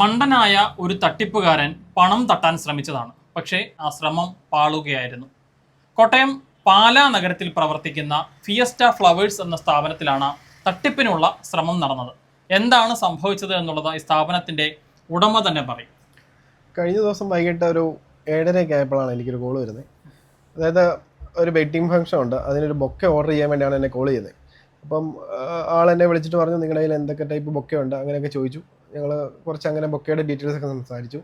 മണ്ടനായ ഒരു തട്ടിപ്പുകാരൻ പണം തട്ടാൻ ശ്രമിച്ചതാണ്. പക്ഷേ ആ ശ്രമം പാളുകയായിരുന്നു. കോട്ടയം പാലാ നഗരത്തിൽ പ്രവർത്തിക്കുന്ന ഫിയസ്റ്റ ഫ്ലവേഴ്സ് എന്ന സ്ഥാപനത്തിലാണ് തട്ടിപ്പിനുള്ള ശ്രമം നടന്നത്. എന്താണ് സംഭവിച്ചത് എന്നുള്ളത് ഈ സ്ഥാപനത്തിന്റെ ഉടമ തന്നെ പറയും. കഴിഞ്ഞ ദിവസം വൈകിട്ട് ഒരു ഏഴരയൊക്കെ ആയപ്പോഴാണ് എനിക്കൊരു കോൾ വരുന്നത്. അതായത് ഒരു വെയ്റ്റിംഗ് ഫംഗ്ഷൻ ഉണ്ട്. അതിനൊരു ബൊക്കെ ഓർഡർ ചെയ്യാൻ വേണ്ടിയാണ് എന്നെ കോൾ ചെയ്തത്. അപ്പം ആൾ എന്നെ വിളിച്ചിട്ട് പറഞ്ഞു നിങ്ങളുടെ കയ്യിൽ എന്തൊക്കെ ടൈപ്പ് ബൊക്കെ ഉണ്ട്? അങ്ങനെയൊക്കെ ചോദിച്ചു. ഞങ്ങൾ കുറച്ച് അങ്ങനെ ബൊക്കയുടെ ഡീറ്റെയിൽസ് ഒക്കെ സംസാരിച്ചു.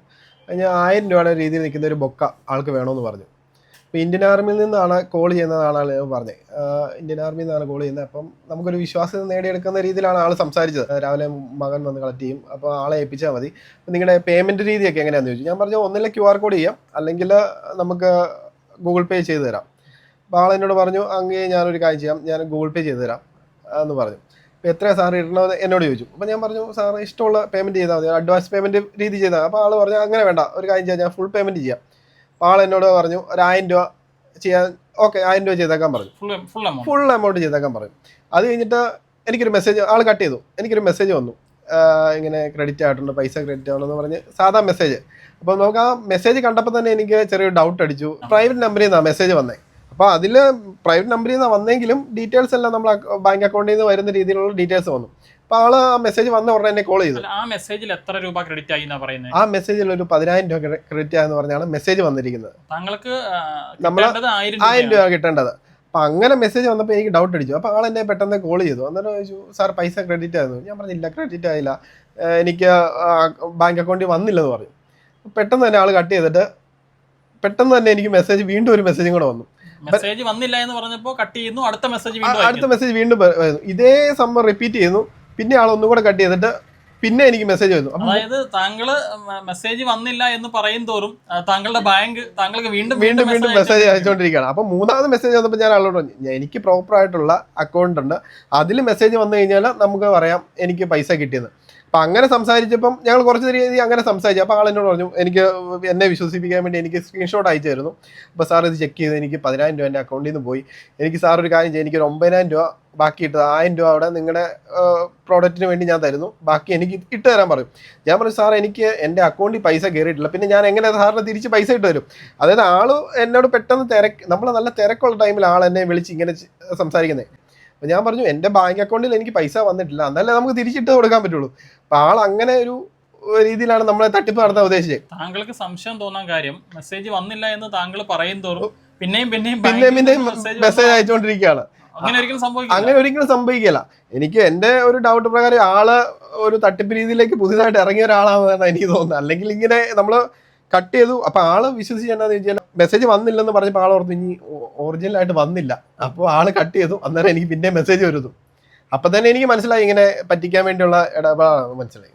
കഴിഞ്ഞ ആയിരം രൂപയുടെ രീതിയിൽ നിൽക്കുന്ന ഒരു ബൊക്ക ആൾക്ക് വേണമെന്ന് പറഞ്ഞു. അപ്പോൾ ഇന്ത്യൻ ആർമിയിൽ നിന്നാണ് കോൾ ചെയ്യുന്നതാണ് ആൾ പറഞ്ഞത് ഇന്ത്യൻ ആർമിയിൽ നിന്നാണ് കോൾ ചെയ്യുന്നത്. അപ്പം നമുക്കൊരു വിശ്വാസം നേടിയെടുക്കുന്ന രീതിയിലാണ് ആൾ സംസാരിച്ചത്. രാവിലെ മകൻ വന്ന് കളക്ട് ചെയ്യും. അപ്പോൾ ആളെ ഏൽപ്പിച്ചാൽ മതി. നിങ്ങളുടെ പേയ്മെന്റ് രീതിയൊക്കെ എങ്ങനെയാണെന്ന് ചോദിച്ചു. ഞാൻ പറഞ്ഞു ഒന്നിലെ ക്യു ആർ കോഡ് ചെയ്യാം. അല്ലെങ്കിൽ നമുക്ക് ഗൂഗിൾ പേ ചെയ്ത് തരാം. അപ്പോൾ ആൾ എന്നോട് പറഞ്ഞു അങ്ങേ ഞാനൊരു കാര്യം ചെയ്യാം. ഞാൻ ഗൂഗിൾ പേ ചെയ്ത് തരാം. എന്ന് പറഞ്ഞു. എത്രയാണ് സാർ ഇടണമെന്ന് എന്നോട് ചോദിച്ചു. അപ്പോൾ ഞാൻ പറഞ്ഞു സാർ ഇഷ്ടമുള്ള പേയ്മെന്റ് ചെയ്താൽ മതി. അഡ്വാൻസ് പേയ്മെന്റ് രീതി ചെയ്താൽ അപ്പോൾ ആൾ പറഞ്ഞു അങ്ങനെ വേണ്ട. ഒരു കാര്യം ചെയ്യാം. ഞാൻ ഫുൾ പേയ്മെന്റ് ചെയ്യാം. അപ്പോൾ ആൾ എന്നോട് പറഞ്ഞു ഒരു ആയിരം രൂപ ചെയ്യാൻ ഓക്കെ ആയിരം രൂപ ചെയ്തേക്കാൻ പറഞ്ഞു. ഫുൾ എമൗണ്ട് ചെയ്തേക്കാൻ പറഞ്ഞു. അത് കഴിഞ്ഞിട്ട് എനിക്കൊരു മെസ്സേജ് ആൾ കട്ട് ചെയ്തു. എനിക്കൊരു മെസ്സേജ് വന്നു. ഇങ്ങനെ ക്രെഡിറ്റ് ആയിട്ടുണ്ട് പൈസ ക്രെഡിറ്റ് ആവണമെന്ന് പറഞ്ഞ് സാധാ മെസ്സേജ് അപ്പോൾ നമുക്ക് ആ മെസ്സേജ് കണ്ടപ്പോൾ തന്നെ എനിക്ക് ചെറിയൊരു ഡൗട്ട് അടിച്ചു. പ്രൈവറ്റ് നമ്പറിൽ നിന്നാണ് മെസ്സേജ് വന്നത് അപ്പോൾ അതിൽ പ്രൈവറ്റ് നമ്പറിൽ നിന്ന് വന്നെങ്കിലും ഡീറ്റെയിൽസ് എല്ലാം നമ്മൾ ബാങ്ക് അക്കൗണ്ടിൽ നിന്ന് വരുന്ന രീതിയിലുള്ള ഡീറ്റെയിൽസ് വന്നു. അപ്പോൾ ആൾ ആ മെസ്സേജ് വന്ന ഉടനെ എന്നെ കോൾ ചെയ്തു. ആ മെസ്സേജിൽ എത്ര രൂപ ക്രെഡിറ്റ് ആയി പറയുന്നത് ആ മെസ്സേജിൽ ഒരു പതിനായിരം രൂപ ക്രെഡിറ്റ് ആയെന്ന് പറഞ്ഞാണ് മെസ്സേജ് വന്നിരിക്കുന്നത്. താങ്കൾക്ക് നമ്മൾ ആയിരം രൂപ കിട്ടേണ്ടത്. അപ്പൊ അങ്ങനെ മെസ്സേജ് വന്നപ്പോൾ എനിക്ക് ഡൗട്ട് അടിച്ചു. അപ്പോൾ ആൾ എന്നെ പെട്ടെന്ന് കോൾ ചെയ്തു. അന്നേരം ചോദിച്ചു സാർ പൈസ ക്രെഡിറ്റ് ആയിരുന്നു ഞാൻ പറഞ്ഞില്ല ക്രെഡിറ്റ് ആയില്ല. എനിക്ക് ബാങ്ക് അക്കൗണ്ടിൽ വന്നില്ലെന്ന് പറഞ്ഞു. പെട്ടെന്ന് തന്നെ ആൾ കട്ട് ചെയ്തിട്ട് പെട്ടെന്ന് തന്നെ എനിക്ക് മെസ്സേജ് വീണ്ടും ഒരു മെസ്സേജും കൂടെ വന്നു. മെസ്സേജ് വന്നില്ല എന്ന് പറഞ്ഞപ്പോ കട്ട് ചെയ്യുന്നു അടുത്ത മെസ്സേജ് അടുത്ത മെസ്സേജ് വീണ്ടും ഇതേ സംഭവം റിപ്പീറ്റ് ചെയ്യുന്നു. പിന്നെ ആൾ ഒന്നും കൂടെ കട്ട് ചെയ്തിട്ട് പിന്നെ എനിക്ക് മെസ്സേജ് വരുന്നു അപ്പം അതായത് താങ്കൾ മെസ്സേജ് വന്നില്ല എന്ന് പറയും തോറും താങ്കളുടെ ബാങ്ക് താങ്കൾക്ക് വീണ്ടും വീണ്ടും വീണ്ടും മെസ്സേജ് അയച്ചുകൊണ്ടിരിക്കുകയാണ്. അപ്പൊ മൂന്നാമത് മെസ്സേജ് വന്നപ്പോൾ ഞാൻ ആളോട് പറഞ്ഞു "ഞാൻ- എനിക്ക് പ്രോപ്പർ ആയിട്ടുള്ള അക്കൗണ്ട് ഉണ്ട്. അതിൽ മെസ്സേജ് വന്നു കഴിഞ്ഞാൽ നമുക്ക് പറയാം എനിക്ക് പൈസ കിട്ടിയെന്ന്. അപ്പം അങ്ങനെ സംസാരിച്ചപ്പം ഞങ്ങൾ കുറച്ച് രീതി അങ്ങനെ സംസാരിച്ചു. അപ്പോൾ ആൾ എന്നോട് പറഞ്ഞു എനിക്ക് എന്നെ വിശ്വസിപ്പിക്കാൻ വേണ്ടി എനിക്ക് സ്ക്രീൻഷോട്ട് അയച്ചു തരുന്നു അപ്പോൾ സാർ ഇത് ചെക്ക് ചെയ്ത് എനിക്ക് പതിനായിരം രൂപ എന്റെ അക്കൗണ്ടിൽ നിന്ന് പോയി. എനിക്ക് സാർ ഒരു കാര്യം ചെയ്യും എനിക്ക് ഒരു ഒമ്പതിനായിരം രൂപ ബാക്കി ഇട്ടത് ആയിരം രൂപ അവിടെ നിങ്ങളുടെ പ്രോഡക്റ്റിന് വേണ്ടി ഞാൻ തരുന്നു. ബാക്കി എനിക്ക് ഇട്ട് തരാൻ പറയും. ഞാൻ പറയും സാർ എനിക്ക് എന്റെ അക്കൗണ്ടിൽ പൈസ കയറിയിട്ടില്ല പിന്നെ ഞാൻ എങ്ങനെ സാറിന് തിരിച്ച് പൈസ ഇട്ട് തരും? അതായത് ആൾ എന്നോട് പെട്ടെന്ന് തിരക്ക് നമ്മൾ നല്ല തിരക്കുള്ള ടൈമിൽ ആൾ എന്നെ വിളിച്ച് ഇങ്ങനെ സംസാരിക്കുന്നത് അപ്പോൾ ഞാൻ പറഞ്ഞു എന്റെ ബാങ്ക് അക്കൗണ്ടിൽ എനിക്ക് പൈസ വന്നിട്ടില്ല. എന്നാലേ നമുക്ക് തിരിച്ചിട്ട് കൊടുക്കാൻ പറ്റുള്ളൂ? അപ്പോൾ ആൾ അങ്ങനെ ഒരു രീതിയിലാണ് നമ്മളെ തട്ടിപ്പ് നടത്താൻ ഉദ്ദേശിച്ചത് താങ്കൾക്ക് സംശയം തോന്നാൻ കാര്യം മെസ്സേജ് വന്നില്ല എന്ന് താങ്കൾ പറയും തോറും പിന്നെയും പിന്നെയും പിന്നെയും മെസ്സേജ് അയച്ചുകൊണ്ടിരിക്കുകയാണ്. അങ്ങനെ ഒരിക്കലും സംഭവിക്കില്ല. എനിക്ക് എന്റെ ഒരു ഡൗട്ട് പ്രകാരം ആൾ ഒരു തട്ടിപ്പ് രീതിയിലേക്ക് പുതിയതായിട്ട് ഇറങ്ങിയ ഒരാളാണെന്നാണ് എനിക്ക് തോന്നുന്നത്. അല്ലെങ്കിൽ ഇങ്ങനെ നമ്മൾ കട്ട് ചെയ്തു. അപ്പൊ ആൾ വിശ്വസിച്ച് എന്നാന്ന് വെച്ചാൽ മെസ്സേജ് വന്നില്ലെന്ന് പറഞ്ഞപ്പോൾ ആൾ ഓർത്തു ഇനി ഒറിജിനൽ ആയിട്ട് വന്നില്ല. അപ്പോൾ ആൾ കട്ട് ചെയ്തു. അന്നേരം എനിക്ക് പിന്നെ മെസ്സേജ് വരുന്നു. അപ്പൊ തന്നെ എനിക്ക് മനസ്സിലായി ഇങ്ങനെ പറ്റിക്കാൻ വേണ്ടിയുള്ള ഇടപാടാണ് മനസ്സിലായി.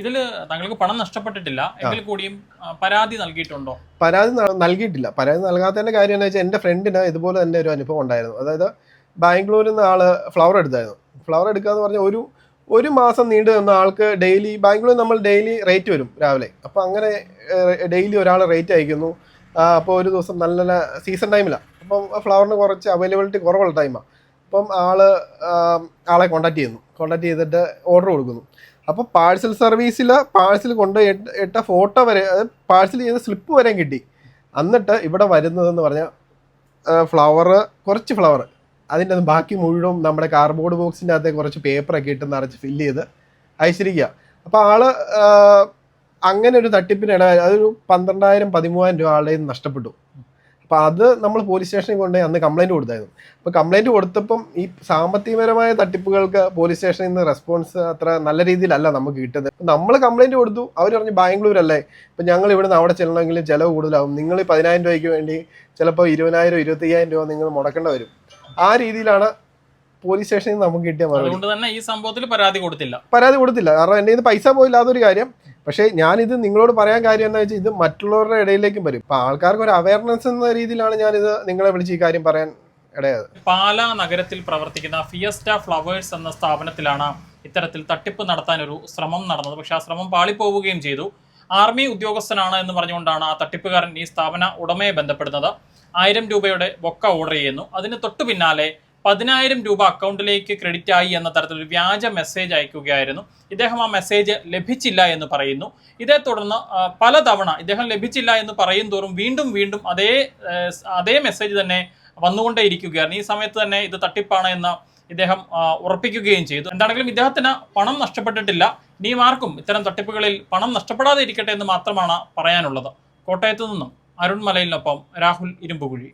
ഇതിൽ താങ്കൾക്ക് പണം നഷ്ടപ്പെട്ടിട്ടില്ല. എങ്കിൽ കൂടിയും പരാതി നൽകിയിട്ടുണ്ടോ? പരാതി നൽകിയിട്ടില്ല. പരാതി നൽകാത്തതിന്റെ കാര്യം എന്ന് വെച്ചാൽ എന്റെ ഫ്രണ്ടിന് ഇതുപോലെ തന്നെ ഒരു അനുഭവം ഉണ്ടായിരുന്നു. അതായത് ബാംഗ്ലൂരിൽ നിന്ന് ആൾ ഫ്ലവർ എടുത്തായിരുന്നു. ഫ്ലവർ എടുക്കുക എന്ന് പറഞ്ഞാൽ ഒരു ഒരു മാസം നീണ്ടു നിന്ന ആൾക്ക് ഡെയിലി ബാംഗ്ലൂരിൽ നമ്മൾ ഡെയിലി റേറ്റ് വരും രാവിലെ. അപ്പോൾ അങ്ങനെ ഡെയിലി ഒരാൾ റേറ്റ് അയക്കുന്നു. അപ്പോൾ ഒരു ദിവസം നല്ല നല്ല സീസൺ ടൈമിലാണ് അപ്പം ഫ്ലവറിന് കുറച്ച് അവൈലബിലിറ്റി കുറവുള്ള ടൈമാണ് അപ്പം ആൾ ആളെ കോണ്ടാക്ട് ചെയ്യുന്നു. കോണ്ടാക്ട് ചെയ്തിട്ട് ഓർഡർ കൊടുക്കുന്നു. അപ്പോൾ പാഴ്സൽ സർവീസിൽ പാഴ്സൽ കൊണ്ട് ഇട്ട- ഫോട്ടോ വരെ പാഴ്സൽ ചെയ്ത സ്ലിപ്പ് വരെ കിട്ടി. എന്നിട്ട് ഇവിടെ വരുന്നതെന്ന് പറഞ്ഞാൽ ഫ്ലവർ കുറച്ച് ഫ്ലവർ അതിന്റെ അത് ബാക്കി മുഴുവൻ നമ്മുടെ കാർഡ്ബോർഡ് ബോക്സിന്റെ അകത്തെ കുറച്ച് പേപ്പറൊക്കെ ഇട്ട് നിറച്ച് ഫില്ല് ചെയ്ത് അയച്ചിരിക്കുക. അപ്പോൾ ആൾ അങ്ങനെ ഒരു തട്ടിപ്പിനിട അതൊരു പന്ത്രണ്ടായിരം പതിമൂവായിരം രൂപ ആളുടെ നഷ്ടപ്പെട്ടു. അപ്പോൾ അത് നമ്മൾ പോലീസ് സ്റ്റേഷനിൽ കൊണ്ടുപോയി അന്ന് കംപ്ലൈന്റ് കൊടുത്തായിരുന്നു. അപ്പോൾ കംപ്ലൈന്റ് കൊടുത്തപ്പം ഈ സാമ്പത്തികപരമായ തട്ടിപ്പുകൾക്ക് പോലീസ് സ്റ്റേഷനിൽ നിന്ന് റെസ്പോൺസ് അത്ര നല്ല രീതിയിലല്ല നമുക്ക് കിട്ടുന്നത്. നമ്മൾ കംപ്ലൈന്റ് കൊടുത്തു. അവർ പറഞ്ഞു ബാംഗ്ലൂരല്ലേ? ഇപ്പം ഞങ്ങൾ ഇവിടുന്ന് അവിടെ ചെല്ലണമെങ്കിൽ ചിലവ് കൂടുതലാവും. നിങ്ങൾ പതിനായിരം രൂപയ്ക്ക് വേണ്ടി ചിലപ്പോൾ ഇരുപതിനായിരം ഇരുപത്തയ്യായിരം രൂപ നിങ്ങൾ മുടക്കേണ്ടി വരും. ആ രീതിയിലാണ് പോലീസ് സ്റ്റേഷനിൽ നിന്ന് നമുക്ക് കിട്ടിയ മറുപടി. അതുകൊണ്ട് തന്നെ ഈ സംഭവത്തിൽ പരാതി കൊടുത്തില്ല. പരാതി കൊടുത്തില്ല. കാരണം എന്റെ ഇത് പൈസ പോയില്ലാത്ത ഒരു കാര്യം. പക്ഷേ ഞാനിത് നിങ്ങളോട് പറയാൻ കാര്യം എന്താ വെച്ചാൽ ഇത് മറ്റുള്ളവരുടെ ഇടയിലേക്കും വരും. ഇപ്പം ആൾക്കാർക്ക് ഒരു അവയർനെസ് എന്ന രീതിയിലാണ് ഞാനിത് നിങ്ങളെ വിളിച്ച് ഈ കാര്യം പറയാൻ ഇടയായത്. പാല നഗരത്തിൽ പ്രവർത്തിക്കുന്ന ഫിയസ്റ്റ ഫ്ലവേഴ്സ് എന്ന സ്ഥാപനത്തിലാണ് ഇത്തരത്തിൽ തട്ടിപ്പ് നടത്താൻ ഒരു ശ്രമം നടന്നത്. പക്ഷെ ആ ശ്രമം പാളിപ്പോവുകയും ചെയ്തു. ആർമി ഉദ്യോഗസ്ഥനാണ് എന്ന് പറഞ്ഞുകൊണ്ടാണ് ആ തട്ടിപ്പുകാരൻ ഈ സ്ഥാപന ഉടമയെ ബന്ധപ്പെടുന്നത്. ആയിരം രൂപയുടെ ബൊക്ക ഓർഡർ ചെയ്യുന്നു. അതിന് തൊട്ടു പിന്നാലെ പതിനായിരം രൂപ അക്കൗണ്ടിലേക്ക് ക്രെഡിറ്റ് ആയി എന്ന തരത്തിലൊരു വ്യാജ മെസ്സേജ് അയക്കുകയായിരുന്നു. ഇദ്ദേഹം ആ മെസ്സേജ് ലഭിച്ചില്ല എന്ന് പറയുന്നു. ഇതേ തുടർന്ന് പലതവണ ഇദ്ദേഹം ലഭിച്ചില്ല എന്ന് പറയും തോറും വീണ്ടും വീണ്ടും അതേ അതേ മെസ്സേജ് തന്നെ വന്നുകൊണ്ടേയിരിക്കുകയായിരുന്നു. ഈ സമയത്ത് തന്നെ ഇത് തട്ടിപ്പാണ് എന്ന് ഇദ്ദേഹം ഉറപ്പിക്കുകയും ചെയ്തു. എന്താണെങ്കിലും ഇദ്ദേഹത്തിന് പണം നഷ്ടപ്പെട്ടിട്ടില്ല. ഇനിയും ആർക്കും ഇത്തരം തട്ടിപ്പുകളിൽ പണം നഷ്ടപ്പെടാതെ ഇരിക്കട്ടെ എന്ന് മാത്രമാണ് പറയാനുള്ളത്. കോട്ടയത്തു നിന്നും അരുൺ മലയിലിനൊപ്പം രാഹുൽ ഇരുമ്പുകുഴി.